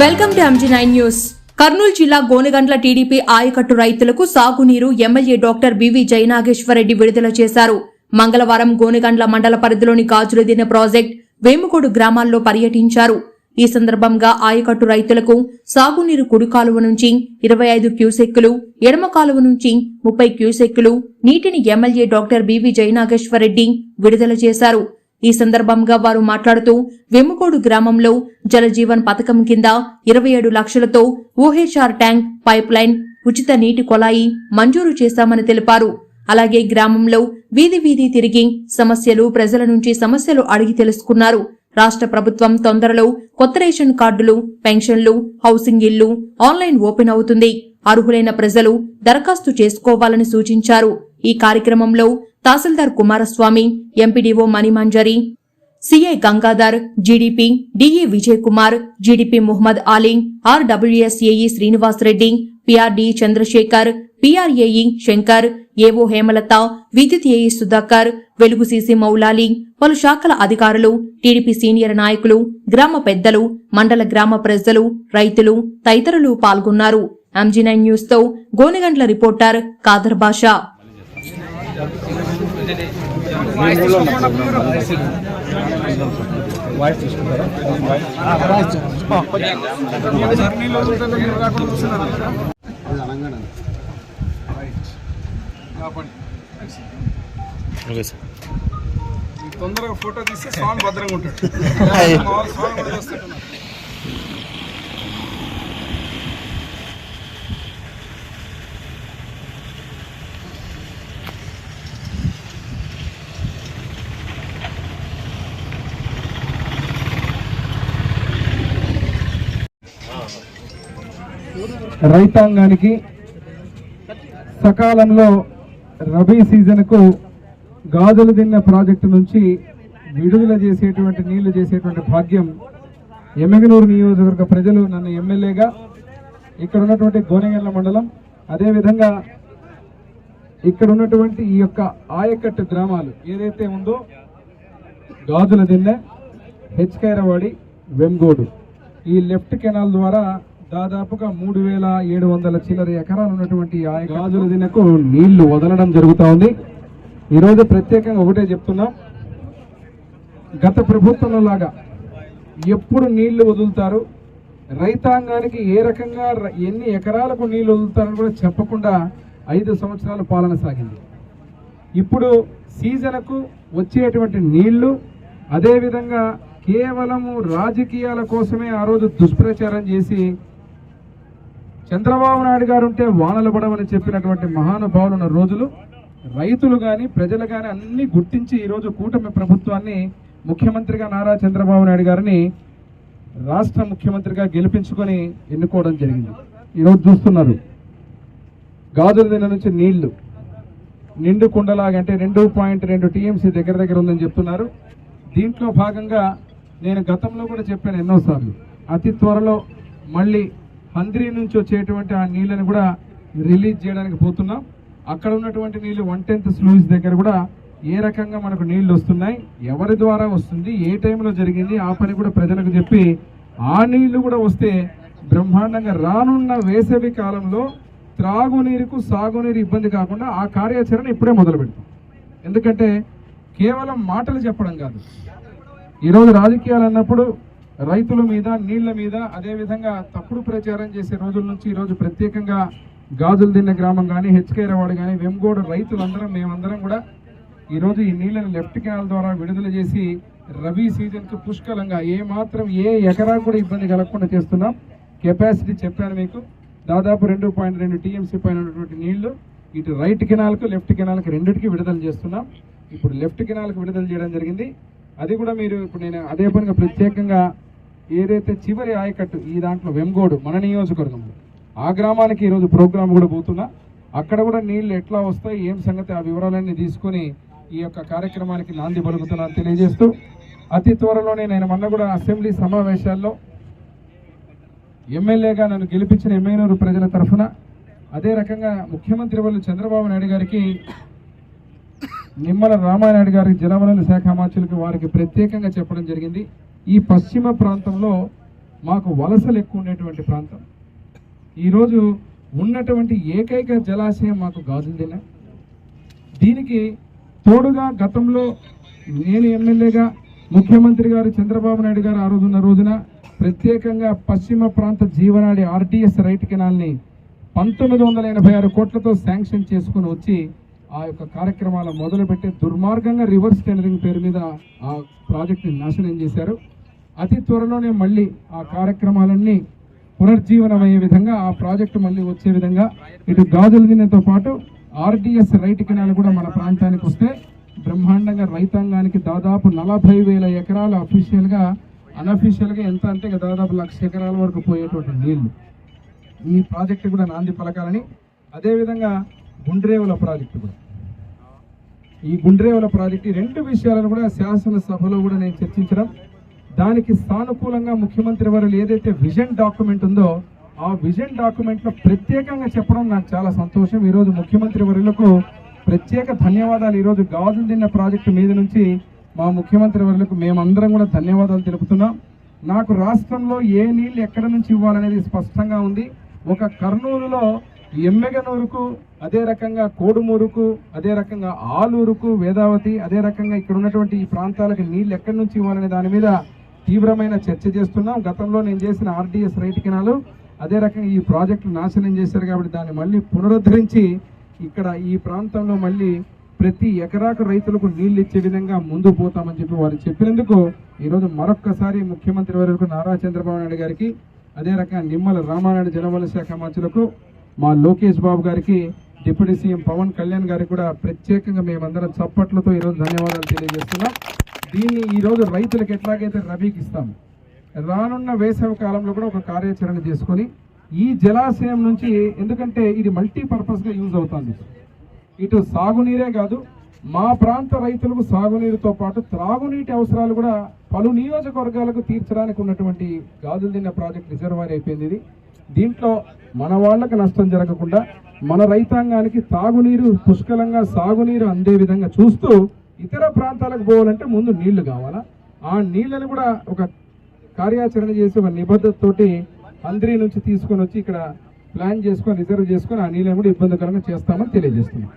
Welcome to MG nine news. Kurnool జిల్లా Gonegandla TDP ఆయకట్టు రైతులకు సాగునీరు ఎమ్మెల్యే డాక్టర్ బివి జయనాగేశ్వరరెడ్డి విడుదల చేశారు. మంగళవారం గోనెగండ్ల మండల పరిధిలోని గాజులదిన ప్రాజెక్ట్ వేముకోడు గ్రామాల్లో పర్యటించారు. ఈ సందర్భంగా ఆయకట్టు రైతులకు సాగునీరు కుడి కాలువ నుంచి ఇరవై ఐదు క్యూసెక్కులు ఎడమ కాలువ నుంచి ముప్పై క్యూసెక్కులు నీటిని ఎమ్మెల్యే డాక్టర్ బివి జయనాగేశ్వరరెడ్డి విడుదల చేశారు. ఈ సందర్భంగా వారు మాట్లాడుతూ వెమ్ముకోడు గ్రామంలో జలజీవన్ పథకం కింద ఇరవై ఏడు లక్షలతో ఓహెచ్ఆర్ ట్యాంక్ పైప్ లైన్ ఉచిత నీటి కొలాయి మంజూరు చేశామని తెలిపారు. అలాగే గ్రామంలో వీధి వీధి తిరిగి సమస్యలు ప్రజల నుంచి సమస్యలు అడిగి తెలుసుకున్నారు. రాష్ట్ర ప్రభుత్వం తొందరలో కొత్త రేషన్ కార్డులు పెన్షన్లు హౌసింగ్ ఇల్లు ఆన్లైన్ ఓపెన్ అవుతుంది. అర్హులైన ప్రజలు దరఖాస్తు చేసుకోవాలని సూచించారు. ఈ కార్యక్రమంలో tahsildar Kumaraswamy MPDO Manimanjari CI Gangadhar GDP DE Vijay Kumar GDP Muhammad Ali RWSAE Srinivasareddy PRD Chandrashekar PRAE Shankar AO Hemalatha విద్యుత్ ఏఈ సుధాకర్ వెలుగు సీసీ మౌలాలి పలు శాఖల అధికారులు టీడీపీ సీనియర్ నాయకులు గ్రామ పెద్దలు మండల గ్రామ ప్రజలు రైతులు తదితరులు పాల్గొన్నారు. MG nine న్యూస్తో Gonegandla reporter Kadar Basha. Okay sir తొందరగా ఫోటో తీస్తే స్వామి భద్రంగా ఉంటాడు. స్వామి రైతాంగానికి సకాలంలో రబీ సీజన్కు గాజులు దిన్న ప్రాజెక్టు నుంచి విడుదల చేసేటువంటి నీళ్ళు చేసేటువంటి భాగ్యం ఎమ్మెగనూరు నియోజకవర్గ ప్రజలు నన్ను ఎమ్మెల్యేగా ఇక్కడ ఉన్నటువంటి గోనెగండ్ల మండలం అదేవిధంగా ఇక్కడ ఉన్నటువంటి ఈ యొక్క ఆయకట్టు గ్రామాలు ఏదైతే ఉందో గాజుల దిన్నె హెచ్కైరవాడి వెంగోడు. ఈ లెఫ్ట్ కెనాల్ ద్వారా దాదాపుగా మూడు వేల ఏడు వందల చిల్లర ఎకరాలు ఉన్నటువంటి ఆ గాజుల దినకు నీళ్ళు వదలడం జరుగుతూ ఉంది. ఈరోజు ప్రత్యేకంగా ఒకటే చెప్తున్నాం. గత ప్రభుత్వంలో లాగా ఎప్పుడు నీళ్ళు వదులుతారు? రైతాంగానికి ఏ రకంగా ఎన్ని ఎకరాలకు నీళ్ళు వదులుతారని కూడా చెప్పకుండా ఐదు సంవత్సరాల పాలన సాగింది. ఇప్పుడు సీజన్కు వచ్చేటువంటి నీళ్ళు అదేవిధంగా కేవలము రాజకీయాల కోసమే ఆ రోజు దుష్ప్రచారం చేసి చంద్రబాబు నాయుడు గారు ఉంటే వానలు పడవని చెప్పినటువంటి మహానుభావులు ఉన్న రోజులు రైతులు కానీ ప్రజలు కానీ అన్నీ గుర్తించి ఈరోజు కూటమి ప్రభుత్వాన్ని ముఖ్యమంత్రిగా నారా చంద్రబాబు నాయుడు గారిని రాష్ట్ర ముఖ్యమంత్రిగా గెలిపించుకొని ఎన్నుకోవడం జరిగింది. ఈరోజు చూస్తున్నారు. గాజుల దిన నుంచి నీళ్ళు. నిండు కుండలాగా అంటే రెండు పాయింట్ రెండు టీఎంసీ దగ్గర దగ్గర ఉందని చెప్తున్నారు. దీంట్లో భాగంగా నేను గతంలో కూడా చెప్పాను ఎన్నోసార్లు. అతి త్వరలో మళ్ళీ హంద్రీ నుంచి వచ్చేటువంటి ఆ నీళ్ళని కూడా రిలీజ్ చేయడానికి పోతున్నాం. అక్కడ ఉన్నటువంటి నీళ్ళు వన్ టెన్త్ స్లూయిస్ దగ్గర కూడా ఏ రకంగా మనకు నీళ్ళు వస్తున్నాయి ఎవరి ద్వారా వస్తుంది ఏ టైంలో జరిగింది ఆ పని కూడా ప్రజలకు చెప్పి ఆ నీళ్ళు కూడా వస్తే బ్రహ్మాండంగా రానున్న వేసవి కాలంలో త్రాగునీరుకు సాగునీరు ఇబ్బంది కాకుండా ఆ కార్యాచరణ ఇప్పుడే మొదలు పెడతాం. ఎందుకంటే కేవలం మాటలు చెప్పడం కాదు. ఈరోజు రాజకీయాలు అన్నప్పుడు రైతుల మీద నీళ్ళ మీద అదేవిధంగా తప్పుడు ప్రచారం చేసే రోజుల నుంచి ఈరోజు ప్రత్యేకంగా గాజుల దిన్న గ్రామం కానీ హెచ్కేరవాడు కానీ వెంగోడు రైతులందరం మేమందరం కూడా ఈరోజు ఈ నీళ్ళని లెఫ్ట్ కెనాల్ ద్వారా విడుదల చేసి రబీ సీజన్కు పుష్కలంగా ఏ మాత్రం ఏ ఎకరా కూడా ఇబ్బంది కలగకుండా చేస్తున్నాం. కెపాసిటీ చెప్పాను మీకు. దాదాపు రెండు పాయింట్ రెండు టీఎంసీ పైన ఉన్నటువంటి నీళ్ళు ఇటు రైట్ కెనాల్కు లెఫ్ట్ కెనాల్కి రెండింటికి విడుదల చేస్తున్నాం. ఇప్పుడు లెఫ్ట్ కెనాల్కి విడుదల చేయడం జరిగింది. అది కూడా మీరు ఇప్పుడు నేను అదే పనిగా ప్రత్యేకంగా ఏదైతే చివరి ఆయకట్టు ఈ దాంట్లో వెంగోడు మన నియోజకవర్గంలో ఆ గ్రామానికి ఈరోజు ప్రోగ్రామ్ కూడా పోతున్నా. అక్కడ కూడా నీళ్ళు ఎట్లా వస్తాయి ఏం సంగతి ఆ వివరాలన్నీ తీసుకొని ఈ యొక్క కార్యక్రమానికి నాంది పలుకుతున్నా తెలియజేస్తూ అతి త్వరలోనే నేను మొన్న కూడా అసెంబ్లీ సమావేశాల్లో ఎమ్మెల్యేగా నన్ను గెలిపించిన ఎమ్మెనూరు ప్రజల తరఫున అదే రకంగా ముఖ్యమంత్రి వాళ్ళు చంద్రబాబు నాయుడు గారికి నిమ్మల రామానాయుడు గారికి జలవనరుల శాఖ మంత్రులకు వారికి ప్రత్యేకంగా చెప్పడం జరిగింది. ఈ పశ్చిమ ప్రాంతంలో మాకు వలసలు ఎక్కువ ఉండేటువంటి ప్రాంతం. ఈరోజు ఉన్నటువంటి ఏకైక జలాశయం మాకు గాజులదిన దీనికి తోడుగా గతంలో నేను ఎమ్మెల్యేగా ముఖ్యమంత్రి గారు చంద్రబాబు నాయుడు గారు ఆ రోజున్న రోజున ప్రత్యేకంగా పశ్చిమ ప్రాంత జీవనాడి ఆర్టీఎస్ రైట్ కెనాల్ని పంతొమ్మిది వందల ఎనభై ఆరు కోట్లతో శాంక్షన్ చేసుకుని వచ్చి ఆ యొక్క కార్యక్రమాలు మొదలుపెట్టి దుర్మార్గంగా రివర్స్ టెండరింగ్ పేరు మీద ఆ ప్రాజెక్ట్ని నాశనం చేశారు. అతి త్వరలోనే మళ్ళీ ఆ కార్యక్రమాలన్నీ పునర్జీవనమయ్యే విధంగా ఆ ప్రాజెక్టు మళ్ళీ వచ్చే విధంగా ఇటు గాజుల దిన్నెతో పాటు ఆర్డిఎస్ రైట్ కెనాల్ కూడా మన ప్రాంతానికి వస్తే బ్రహ్మాండంగా రైతాంగానికి దాదాపు నలభై వేల ఎకరాలు అఫీషియల్గా అన్అఫీషియల్గా ఎంత అంటే దాదాపు లక్ష ఎకరాల వరకు పోయేటువంటి నీళ్ళు. ఈ ప్రాజెక్టు కూడా నాంది పలకాలని అదేవిధంగా గుండ్రేవుల ప్రాజెక్టు కూడా. ఈ గుండ్రేవుల ప్రాజెక్టు ఈ రెండు విషయాలను కూడా శాసనసభలో కూడా నేను చర్చించడం దానికి సానుకూలంగా ముఖ్యమంత్రి వారు ఏదైతే విజన్ డాక్యుమెంట్ ఉందో ఆ విజన్ డాక్యుమెంట్లో ప్రత్యేకంగా చెప్పడం నాకు చాలా సంతోషం. ఈరోజు ముఖ్యమంత్రి వర్యులకు ప్రత్యేక ధన్యవాదాలు. ఈరోజు గాజులు తిన్న ప్రాజెక్టు మీద నుంచి మా ముఖ్యమంత్రి వర్యులకు మేమందరం కూడా ధన్యవాదాలు తెలుపుతున్నాం. నాకు రాష్ట్రంలో ఏ నీళ్ళు ఎక్కడ నుంచి ఇవ్వాలనేది స్పష్టంగా ఉంది. ఒక కర్నూలులో ఎమ్మెగనూరుకు అదే రకంగా కోడుమూరుకు అదే రకంగా ఆలూరుకు వేదావతి అదే రకంగా ఇక్కడ ఉన్నటువంటి ఈ ప్రాంతాలకు నీళ్ళు ఎక్కడి నుంచి ఇవ్వాలనే దాని మీద తీవ్రమైన చర్చ చేస్తున్నాం. గతంలో నేను చేసిన ఆర్డీఎస్ రైట్ కెనాలు అదే రకంగా ఈ ప్రాజెక్టు నాశనం చేశారు కాబట్టి దాన్ని మళ్ళీ పునరుద్ధరించి ఇక్కడ ఈ ప్రాంతంలో మళ్ళీ ప్రతి ఎకరాకు రైతులకు నీళ్ళు ఇచ్చే విధంగా ముందు పోతామని చెప్పి వారు చెప్పినందుకు ఈరోజు మరొక్కసారి ముఖ్యమంత్రి వరకు నారా చంద్రబాబు నాయుడు గారికి అదే రకంగా నిమ్మల రామానాయుడు జలవల శాఖ మంత్రులకు మా లోకేష్ బాబు గారికి డిప్యూటీ సీఎం పవన్ కళ్యాణ్ గారికి కూడా ప్రత్యేకంగా మేమందరం చప్పట్లతో ఈరోజు ధన్యవాదాలు తెలియజేస్తున్నాం. దీన్ని ఈరోజు రైతులకు ఎట్లాగైతే రబీకి ఇస్తాం రానున్న వేసవి కాలంలో కూడా ఒక కార్యాచరణ చేసుకొని ఈ జలాశయం నుంచి ఎందుకంటే ఇది మల్టీపర్పస్గా యూజ్ అవుతుంది. ఇటు సాగునీరే కాదు మా ప్రాంత రైతులకు సాగునీరుతో పాటు త్రాగునీటి అవసరాలు కూడా పలు నియోజకవర్గాలకు తీర్చడానికి ఉన్నటువంటి గాజులు తిన్న ప్రాజెక్ట్ రిజర్వాయర్ అయిపోయింది ఇది. దీంట్లో మన వాళ్ళకి నష్టం జరగకుండా మన రైతాంగానికి తాగునీరు పుష్కలంగా సాగునీరు అందే విధంగా చూస్తూ ఇతర ప్రాంతాలకు పోవాలంటే ముందు నీళ్ళు కావాలా? ఆ నీళ్ళని కూడా ఒక కార్యాచరణ చేసి ఒక నిబద్ధతతోటి అందరి నుంచి తీసుకొని వచ్చి ఇక్కడ ప్లాన్ చేసుకొని రిజర్వ్ చేసుకొని ఆ నీళ్ళని కూడా ఇబ్బందికరంగా చేస్తామని తెలియజేస్తున్నాం.